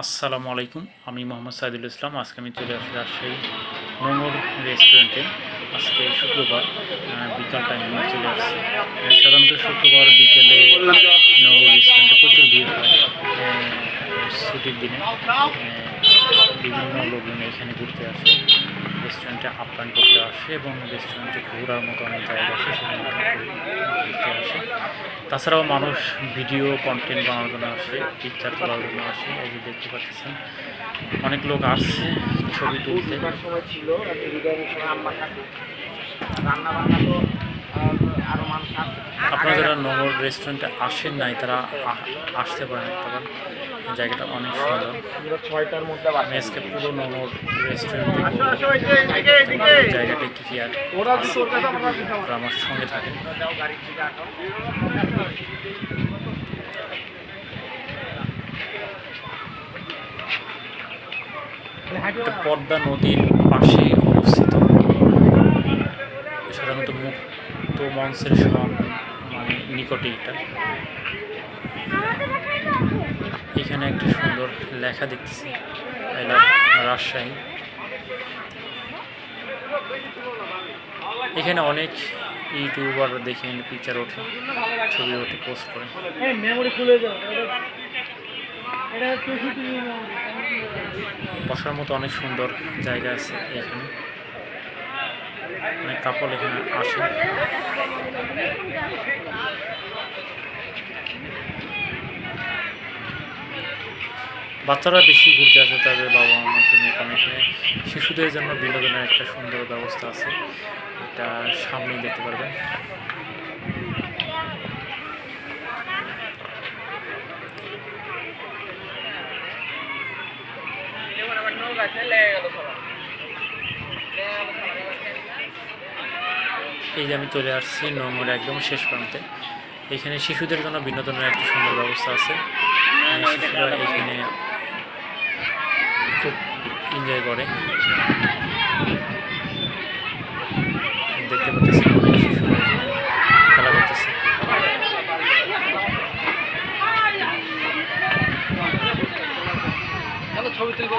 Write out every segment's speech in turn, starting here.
আসসালামু আলাইকুম, আমি মোহাম্মদ সাইদুল ইসলাম, আজকে আমি চলে আসি রাজশাহী মোমোর রেস্টুরেন্টে। আজকে শুক্রবার বিকাল টাইমে আমি চলে আসছি। সাধারণত শুক্রবার বিকেলে নগর রেস্টুরেন্টে প্রচুর ভিড় হয়। ছুটির দিনে বিভিন্ন লোকজন এখানে ঘুরতে আসে। রেস্টুরেন্টে আপ্যায়ন করতে আসে এবং রেস্টুরেন্টে ঘোরার মতো অনেক জায়গা আছে, সেখানে ঘুরতে আসে। তাছাড়াও মানুষ ভিডিও কন্টেন্ট বানানোর জন্য আসে পিকচার তোলার জন্য আসে, এই যে দেখতে পাচ্ছেন, অনেক লোক আসছে ছবি তুলতে। ছিল রান্না বান্না তো মানুষ আপনারা যারা নগর রেস্টুরেন্টে আসেন নাই তারা আসতে পারেন কারণ জায়গাটা অনেক সুন্দর। ছয়টার মধ্যে আমি আজকে পুরো নগর রেস্টুরেন্টে। জায়গাটা কি কি আর আমরা সঙ্গে থাকেন। পদ্মা নদীর পাশে অবস্থিত। সাধারণত মুক্ত মঞ্চের সব মানে নিকটে এটা। এখানে একটা সুন্দর লেখা দেখতেছি। আই লাভ রাজশাহী এখানে অনেক ইউটিউবার দেখে পিকচার ওঠে ছবি ওঠে পোস্ট করে। বসার মতো অনেক সুন্দর জায়গা আছে এখানে। অনেক কাপড় এখানে আসে। বাচ্চারা বেশি ঘুরতে আসে তাদের বাবা মাকে নিয়ে, কারণ এখানে শিশুদের জন্য বিনোদনের একটা সুন্দর ব্যবস্থা আছে। এটা সামনেই দেখতে পারবেন। এই যে আমি চলে আসছি নোংর একদম শেষ প্রান্তে। এখানে শিশুদের জন্য বিনোদনের একটা সুন্দর ব্যবস্থা আছে। শিশুরা এখানে খুব এনজয় করে। দেখতে পাচ্ছি শিশুরা খেলা করতেছে। ছবি তুলবো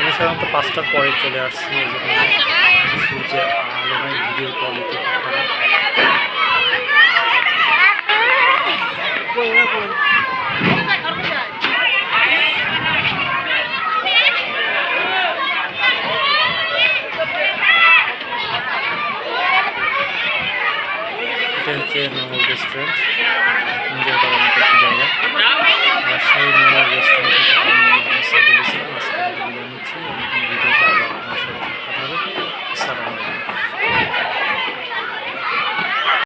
আমি সাধারণত পাঁচটার পরে চলে আসছি সূর্যের আলোয় ভিডিও কোয়ালিটি এটা হচ্ছে মেমোর রেস্টুরেন্ট এনজয় করার মতো একটা জায়গা। আর সেই মেমোর রেস্টুরেন্ট থেকে আমি আজকে বিদায় নিচ্ছি